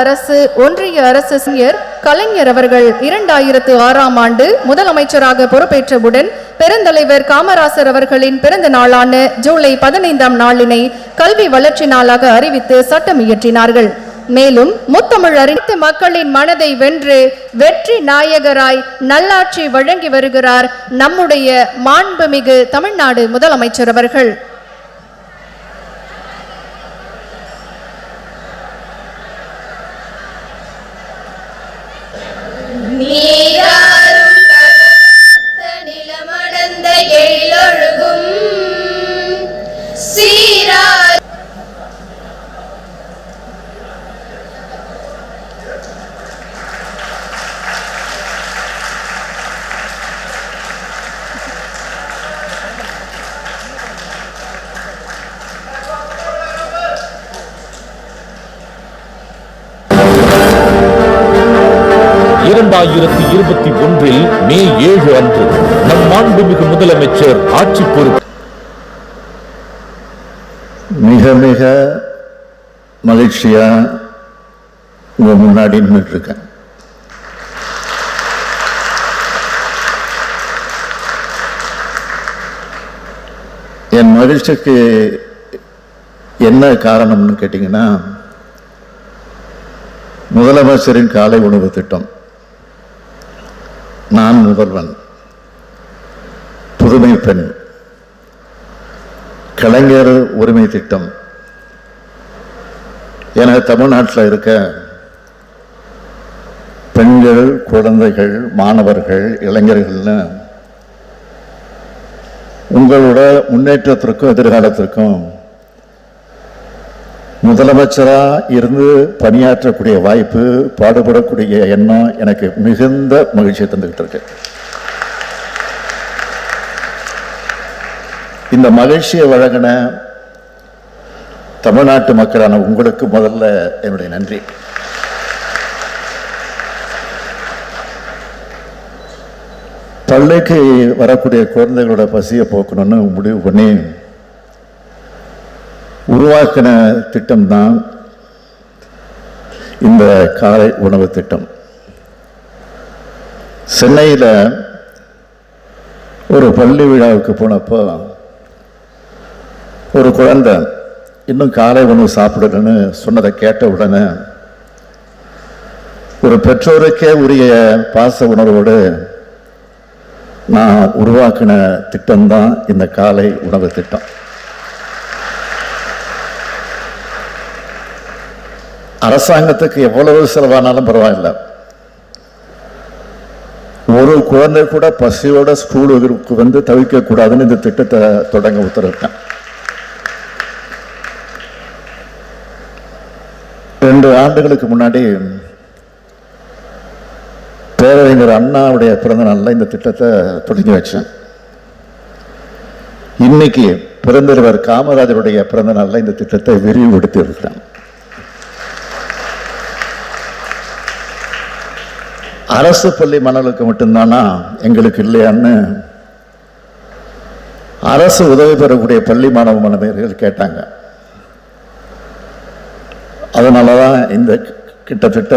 அரசு ஒன்றிய அரசு சீனியர் கலைஞர் அவர்கள் இரண்டாயிரத்து ஆறாம் ஆண்டு முதலமைச்சராக பொறுப்பேற்றவுடன் பெருந்தலைவர் காமராசர் அவர்களின் பிறந்த நாளான ஜூலை பதினைந்தாம் நாளினை கல்வி வளர்ச்சி நாளாக அறிவித்து சட்டம் இயற்றினார்கள். மேலும் முத்தமிழ் அறிவித்த மக்களின் மனதை வென்று வெற்றி நாயகராய் நல்லாட்சி வழங்கி வருகிறார் நம்முடைய மாண்புமிகு தமிழ்நாடு முதலமைச்சர் அவர்கள். मेरा இருபத்தி ஒன்றில் மே ஏழு அன்று நம் மாண்புமிகு முதலமைச்சர் ஆட்சி பொறுப்பு. மிக மிக மகிழ்ச்சியா உங்க முன்னாடி நின்றுட்டு இருக்கேன் என் மகிழ்ச்சிக்கு என்ன காரணம்னு கேட்டிங்கன்னா முதலமைச்சரின் காலை உணவு திட்டம். நான் முதல்வன் புதுமை பெண் கலைஞர் உரிமை திட்டம். என தமிழ்நாட்டில் இருக்க பெண்கள் குழந்தைகள் மாணவர்கள் இளைஞர்கள்னு உங்களோட முன்னேற்றத்திற்கும் எதிர்காலத்திற்கும் முதலமைச்சரா இருந்து பணியாற்றக்கூடிய வாய்ப்பு பாடுபடக்கூடிய எண்ணம் எனக்கு மிகுந்த மகிழ்ச்சியை தந்துகிட்டு இருக்கு. இந்த மகிழ்ச்சியை வழங்கின தமிழ்நாட்டு மக்களான உங்களுக்கு முதல்ல என்னுடைய நன்றி. பள்ளிக்கு வரக்கூடிய குழந்தைகளோட பசியை போக்கணும்னு முடிவு பண்ணி உருவாக்கின திட்டம்தான் இந்த காலை உணவு திட்டம். சென்னையில் ஒரு பள்ளி விழாவுக்கு போனப்போ ஒரு குழந்தை இன்னும் காலை உணவு சாப்பிடணும்னு சொன்னதை கேட்ட உடனே ஒரு பெற்றோருக்கே உரிய பாச உணர்வோடு நான் உருவாக்கின திட்டம்தான் இந்த காலை உணவு திட்டம். அரசாங்கத்துக்கு எவ்வளவு செலவானாலும் பரவாயில்ல. ஒரு குழந்தை கூட பசியோட ஸ்கூலுக்கு வந்து தவிக்க கூடாதுன்னு இந்த திட்டத்தை தொடங்க உத்தரவிட்டேன் ரெண்டு ஆண்டுகளுக்கு முன்னாடி பேரறிஞர் அண்ணாவுடைய பிறந்த நாளில் இந்த திட்டத்தை தொடங்கி வச்சேன். இன்னைக்கு பிறந்தவர் காமராஜருடைய பிறந்த நாளில் இந்த திட்டத்தை விரிவுபடுத்தி இருக்கிறேன் அரசு பள்ளி மணலுக்கு மட்டும்தானா? எங்களுக்கு இல்லையான்னு அரசு உதவி பெறக்கூடிய பள்ளி மாணவ மாணவியர்கள் கேட்டாங்க. அதனால தான் இந்த கிட்டத்தட்ட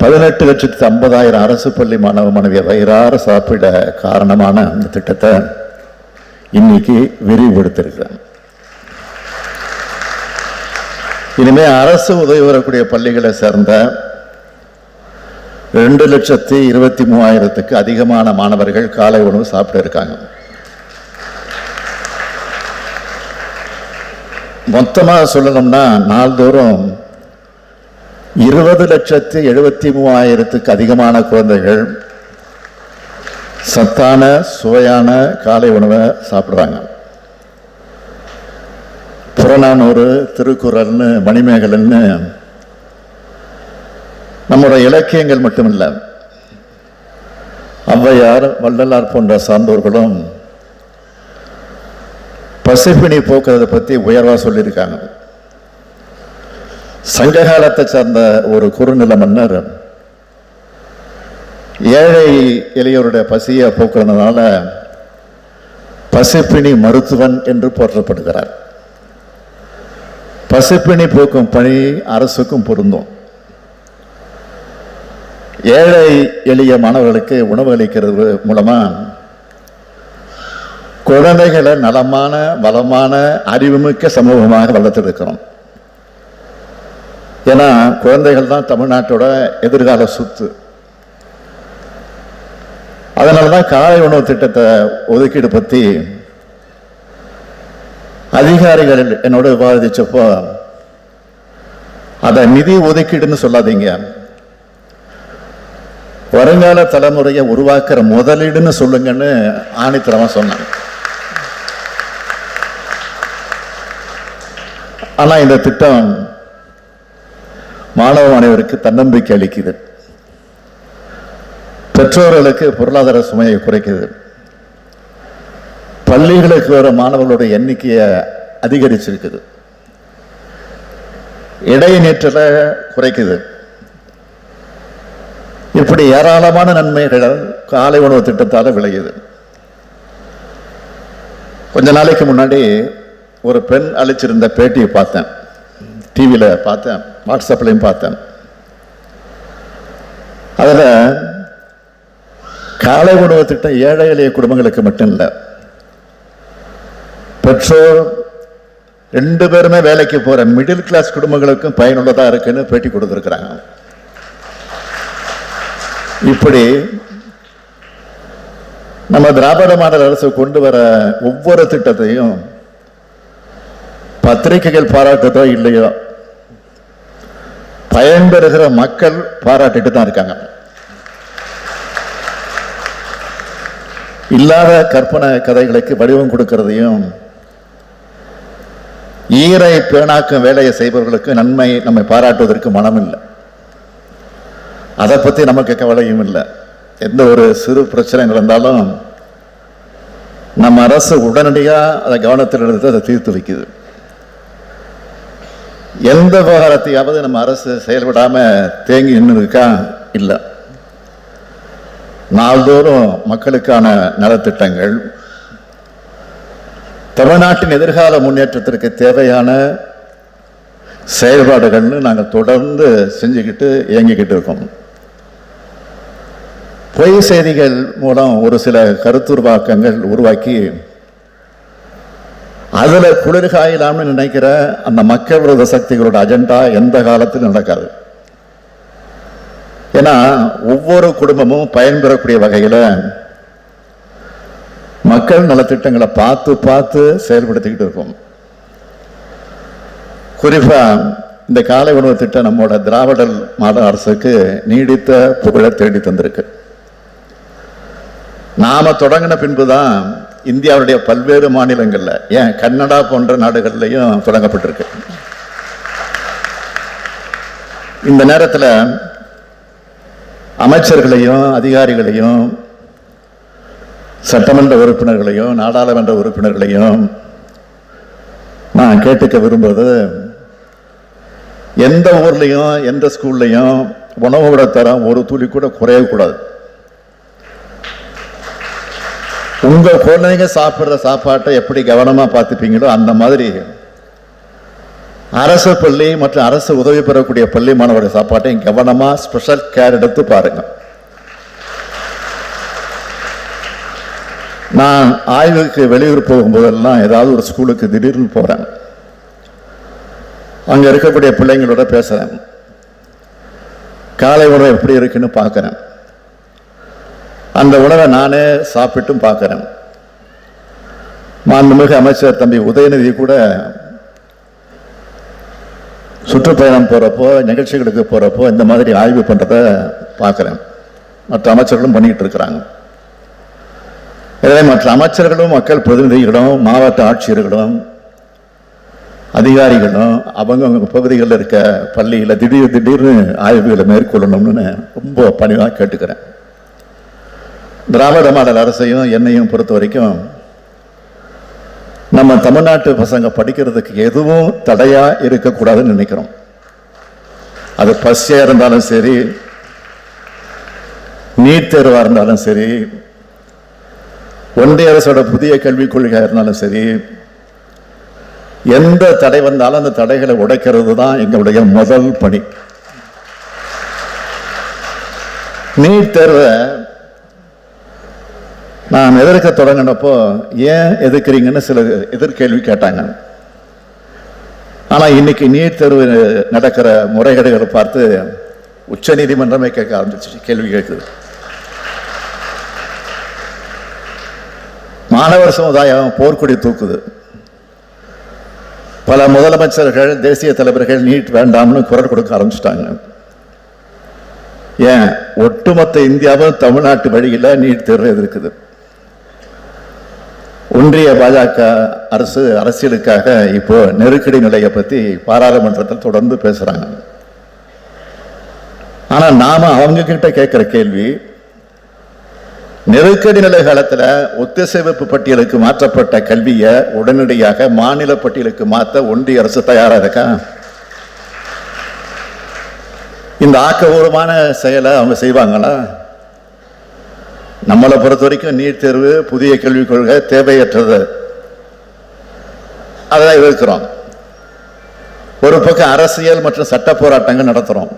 பதினெட்டு லட்சத்து ஐம்பதாயிரம் அரசு பள்ளி மாணவ மாணவியர் வயிறார சாப்பிட காரணமான இந்த திட்டத்தை இன்னைக்கு விரிவுபடுத்திருக்கிறேன் இனிமே அரசு உதவி வரக்கூடிய பள்ளிகளை சேர்ந்த ரெண்டு லட்சத்தி இருபத்தி மூவாயிரத்துக்கு அதிகமான மாணவர்கள் காலை உணவு சாப்பிட இருக்காங்க. மொத்தமாக சொல்லணும்னா நாள்தோறும் இருபது லட்சத்தி எழுபத்தி மூவாயிரத்துக்கு அதிகமான குழந்தைகள் சத்தான சுவையான காலை உணவை சாப்பிட்றாங்க. புறநானூறு திருக்குறள்னு மணிமேகலன்னு நம்முடைய இலக்கியங்கள் மட்டுமில்ல ஔவையார் வள்ளலார் போன்ற சார்ந்தோர்களும் பசிப்பினி போக்குறதை பற்றி உயர்வாக சொல்லியிருக்காங்க. சங்ககாலத்தை சார்ந்த ஒரு குறுநில மன்னர் ஏழை எளியோருடைய பசியை போக்குறதுனால பசிப்பிணி மருத்துவன் என்று போற்றப்படுகிறார். பசிப்பிணி போக்கும் பணி அரசுக்கும் பொருந்தும். ஏழை எளிய மாணவர்களுக்கு உணவு அளிக்கிறது மூலமாக குழந்தைகளை நலமான வளமான அறிவுமிக்க சமூகமாக வளர்த்தெடுக்கிறோம் ஏன்னா குழந்தைகள் தான் தமிழ்நாட்டோட எதிர்கால சொத்து. அதனால தான் காலை உணவு திட்டத்தை ஒதுக்கீடு பற்றி அதிகாரிகள் என்னோட விவாதிச்சப்போ அதை நிதி ஒதுக்கீடுன்னு சொல்லாதீங்க. வருங்கால தலைமுறையை உருவாக்குற முதலீடுன்னு சொல்லுங்கன்னு ஆணித்தரமா சொன்னாங்க. ஆனா இந்த திட்டம் மாணவ மாணவருக்கு தன்னம்பிக்கை அளிக்குது. பெற்றோர்களுக்கு பொருளாதார சுமையை குறைக்குது. பள்ளிகளுக்கு வர மாணவர்களுடைய எண்ணிக்கையை அதிகரிச்சிருக்குது. இடைநீற்றலை குறைக்குது. இப்படி ஏராளமான நன்மைகள் காலை உணவு திட்டத்தால் விளையுது. கொஞ்ச நாளைக்கு முன்னாடி ஒரு பெண் அழைச்சிருந்த பேட்டியை பார்த்தேன். டிவியில் பார்த்தேன் வாட்ஸ்அப்லையும் பார்த்தேன். அதில் காலை உணவு திட்டம் ஏழை எளிய குடும்பங்களுக்கு மட்டும் இல்லை. பெற்றோர் ரெண்டு பேருமே வேலைக்கு போகிற மிடில் கிளாஸ் குடும்பங்களுக்கும் பயனுள்ளதாக இருக்குன்னு பேட்டி கொடுத்துருக்குறாங்க. இப்படி நம்ம திராவிட மாடல் அரசு கொண்டு வர ஒவ்வொரு திட்டத்தையும் பத்திரிகைகள் பாராட்டுதோ இல்லையோ பயன்பெறுகிற மக்கள் பாராட்டிட்டு தான் இருக்காங்க. இல்லாத கற்பனை கதைகளுக்கு வடிவம் கொடுக்கறதையும் ஈரை பேணாக்கும் வேலையை செய்பவர்களுக்கு நன்மை நம்மை பாராட்டுவதற்கு மனமில்லை. அதை பற்றி நமக்கு கவலையும் இல்லை. எந்த ஒரு சிறு பிரச்சனை இருந்தாலும் நம்ம அரசு உடனடியாக அதை கவனத்தில் எடுத்து அதை தீர்த்து வைக்குது. எந்த விவகாரத்தையாவது நம்ம அரசு செயல்படாமல் தேங்கி நின்று இருக்கா இல்லை. நாள்தோறும் மக்களுக்கான நலத்திட்டங்கள் தமிழ்நாட்டின் எதிர்கால முன்னேற்றத்திற்கு தேவையான செயல்பாடுகள்னு நாங்கள் தொடர்ந்து செஞ்சுக்கிட்டு இயங்கிக்கிட்டு இருக்கோம். பொய் செய்திகள் மூலம் ஒரு சில கருத்துருவாக்கங்கள் உருவாக்கி அதில் குளிர்காயலாம்னு நினைக்கிற அந்த மக்கள் விரோத சக்திகளோட அஜெண்டா எந்த காலத்திலும் நடக்காது. ஏன்னா ஒவ்வொரு குடும்பமும் பயன்பெறக்கூடிய வகையில் மக்கள் நலத்திட்டங்களை பார்த்து பார்த்து செயல்படுத்திக்கிட்டு இருக்கும். குறிப்பாக இந்த காலை உணவு திட்டம் நம்மோட திராவிடல் மாநில அரசுக்கு நீடித்த புகழை தேடி தந்திருக்கு. நாம தொடங்கின பின்புதான் இந்தியாவுடைய பல்வேறு மாநிலங்கள்ல ஏன் கன்னடா போன்ற நாடுகள்லையும் தொடங்கப்பட்டிருக்கு. இந்த நேரத்தில் அமைச்சர்களையும் அதிகாரிகளையும் சட்டமன்ற உறுப்பினர்களையும் நாடாளுமன்ற உறுப்பினர்களையும் நான் கேட்டுக்க விரும்புவது எந்த ஊர்லையும் எந்த ஸ்கூல்லையும் உணவோட தரம் ஒரு துளி கூட குறையக்கூடாது. உங்கள் குழந்தைங்க சாப்பிட்ற சாப்பாட்டை எப்படி கவனமாக பார்த்துப்பீங்களோ அந்த மாதிரி அரசு பள்ளி மற்றும் அரசு உதவி பெறக்கூடிய பள்ளி மாணவருடைய சாப்பாட்டையும் கவனமாக ஸ்பெஷல் கேர் எடுத்து பாருங்க. நான் ஆய்வுக்கு வெளியூர் போகும்போதெல்லாம் ஏதாவது ஒரு ஸ்கூலுக்கு திடீர்னு போகிறேன் அங்கே இருக்கக்கூடிய பிள்ளைங்களோட பேசுகிறேன் காலை உணவு எப்படி இருக்குன்னு பார்க்குறேன். அந்த உணவை நானே சாப்பிட்டும் பார்க்கறேன். மாண்புமிகு அமைச்சர் தம்பி உதயநிதி கூட சுற்றுப்பயணம் போகிறப்போ நிகழ்ச்சிகளுக்கு போகிறப்போ இந்த மாதிரி ஆய்வு பண்ணுறத பார்க்குறேன். மற்ற அமைச்சர்களும் பண்ணிக்கிட்டு இருக்கிறாங்க. எனவே மற்ற அமைச்சர்களும் மக்கள் பிரதிநிதிகளும் மாவட்ட ஆட்சியர்களும் அதிகாரிகளும் அவங்கவுங்க பகுதிகளில் இருக்க பள்ளியில் திடீர் திடீர்னு ஆய்வுகளை மேற்கொள்ளணும்னு ரொம்ப பணிவாக கேட்டுக்கிறேன். திராவிட மாடல் அரசையும் என்னையும் பொறுத்த வரைக்கும் நம்ம தமிழ்நாட்டு பசங்க படிக்கிறதுக்கு எதுவும் தடையா இருக்கக்கூடாதுன்னு நினைக்கிறோம். அது பசியா இருந்தாலும் சரி நீட் தேர்வா இருந்தாலும் சரி ஒன்றிய அரசோட புதிய கல்விக் கொள்கையாக இருந்தாலும் சரி எந்த தடை வந்தாலும் அந்த தடைகளை உடைக்கிறது தான் எங்களுடைய முதல் பணி. நீட் தேர்வை நான் எதிர்க்க தொடங்கினப்போ ஏன் எதிர்க்கிறீங்கன்னு சில எதிர்கேள்வி கேட்டாங்க. ஆனால் இன்னைக்கு நீட் தேர்வு நடக்கிற முறைகேடுகளை பார்த்து உச்ச நீதிமன்றமே கேட்க ஆரம்பிச்சிச்சு கேள்வி கேட்குது. மாணவர் சமுதாயம் போர்க்கொடி தூக்குது. பல முதலமைச்சர்கள் தேசிய தலைவர்கள் நீட் வேண்டாம்னு குரல் கொடுக்க ஆரம்பிச்சிட்டாங்க. ஏன்? ஒட்டுமொத்த இந்தியாவும் தமிழ்நாட்டு வழியில் நீட் தேர்வு எதிர்க்குது. ஒன்றிய பாஜக அரசு அரசியலுக்காக இப்போ நெருக்கடி நிலையை பத்தி பாராளுமன்றத்தில் தொடர்ந்து பேசுறாங்க. ஆனா நாம அவங்க கிட்ட கேட்கிற கேள்வி நெருக்கடி நிலை காலத்தில் ஒத்திசைவப்பு பட்டியலுக்கு மாற்றப்பட்ட கல்வியை உடனடியாக மாநில பட்டியலுக்கு மாற்ற ஒன்றிய அரசு தயாராக இருக்கா இந்த ஆக்கபூர்வமான செயலை அவங்க செய்வாங்களா? நம்மளை பொறுத்த வரைக்கும் நீட் தேர்வு புதிய கல்விக் கொள்கை தேவையற்றது. அதான் எதிர்க்கிறோம். ஒரு பக்கம் அரசியல் மற்றும் சட்ட போராட்டங்கள் நடத்துறோம்.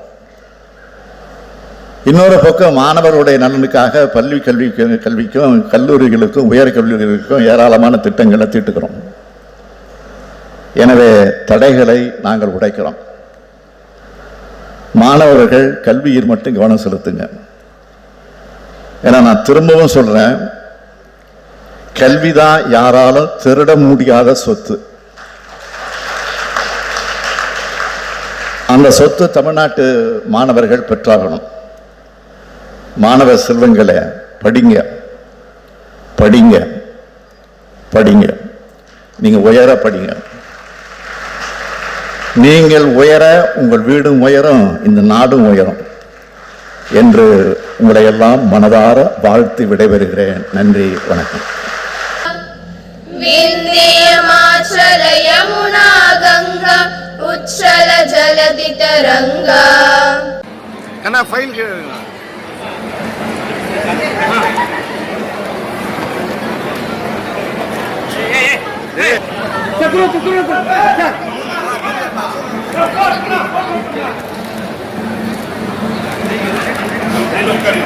இன்னொரு பக்கம் மாணவர்களுடைய நலனுக்காக பள்ளி கல்வி கல்விக்கும் கல்லூரிகளுக்கும் உயர் கல்லூரிகளுக்கும் ஏராளமான திட்டங்களை தீட்டுக்கிறோம். எனவே தடைகளை நாங்கள் உடைக்கிறோம். மாணவர்கள் கல்வியில் மட்டும் கவனம் செலுத்துங்க. ஏன்னா நான் திரும்பவும் சொல்கிறேன் கல்விதான் யாராலும் திருட முடியாத சொத்து. அந்த சொத்து தமிழ்நாட்டு மாணவர்கள் பெற்றாகணும். மாணவ செல்வங்களை படிங்க படிங்க படிங்க. நீங்கள் உயர படிங்க. நீங்கள் உயர உங்கள் வீடும் உயரும் இந்த நாடும் உயரும் என்று உங்களையெல்லாம் மனதார வாழ்த்து விடைபெறுகிறேன். நன்றி வணக்கம். உச்சல ஜலதி தரங்கா அண்ணா ஃபைல் சக்கர சக்கர சக்கர. నేను ఒక్కరి